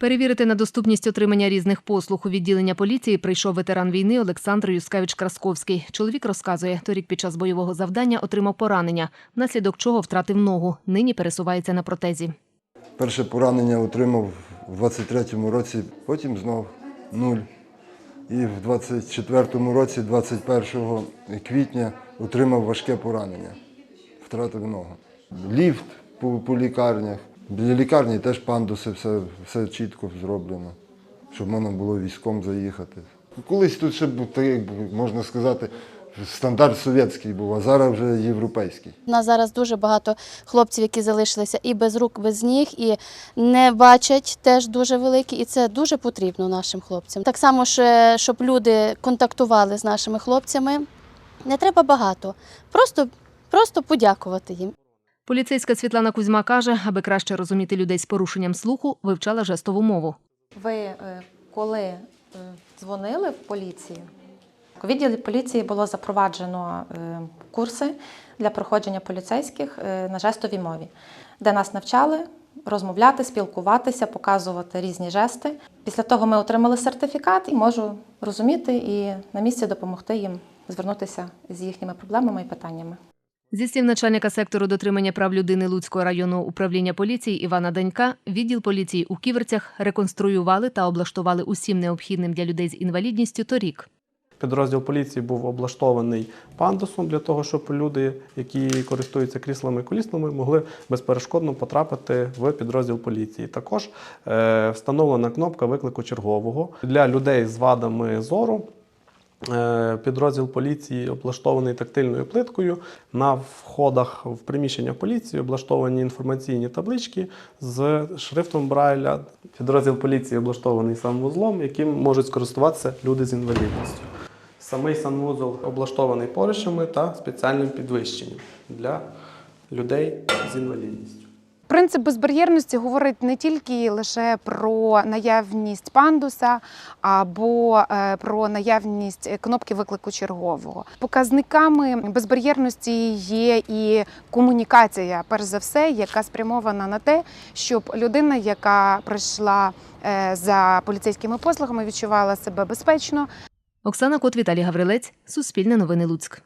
Перевірити на доступність отримання різних послуг у відділення поліції прийшов ветеран війни Олександр Юскевич Красковський. Чоловік розказує, торік під час бойового завдання отримав поранення, внаслідок чого втратив ногу. Нині пересувається на протезі. Перше поранення отримав у 23-му році, потім знов нуль. І в 24-му році, 21 квітня, отримав важке поранення. Втратив ногу. Ліфт по, по лікарнях. Біля лікарні теж пандуси, все, все чітко зроблено, щоб можна було військом заїхати. Колись тут ще був, так, можна сказати, стандарт совєтський був, а зараз вже європейський. У нас зараз дуже багато хлопців, які залишилися і без рук, без ніг, і не бачать теж дуже великі, і це дуже потрібно нашим хлопцям. Так само, щоб люди контактували з нашими хлопцями. Не треба багато, просто, просто подякувати їм. Поліцейська Світлана Кузьма каже, аби краще розуміти людей з порушенням слуху, вивчала жестову мову. Ви е, коли е, дзвонили в поліцію, у відділі поліції було запроваджено е, курси для проходження поліцейських на жестовій мові, де нас навчали розмовляти, спілкуватися, показувати різні жести. Після того ми отримали сертифікат і можу розуміти і на місці допомогти їм звернутися з їхніми проблемами і питаннями. Зі слів начальника сектору дотримання прав людини Луцького районного управління поліції Івана Данька, відділ поліції у Ківерцях реконструювали та облаштували усім необхідним для людей з інвалідністю торік. Підрозділ поліції був облаштований пандусом для того, щоб люди, які користуються кріслами і колісними, могли безперешкодно потрапити в підрозділ поліції. Також е, встановлена кнопка виклику чергового для людей з вадами зору. Е, Підрозділ поліції облаштований тактильною плиткою. На входах в приміщення поліції облаштовані інформаційні таблички з шрифтом Брайля. Підрозділ поліції облаштований санвузлом, яким можуть скористуватися люди з інвалідністю. Самий санвузол облаштований поручнями та спеціальним підвищенням для людей з інвалідністю. Принцип безбар'єрності говорить не тільки лише про наявність пандуса або е, про наявність кнопки виклику чергового. Показниками безбар'єрності є і комунікація, перш за все, яка спрямована на те, щоб людина, яка прийшла е, за поліцейськими послугами, відчувала себе безпечно, Оксана Кот, Віталій Гаврилець, Суспільне новини Луцьк.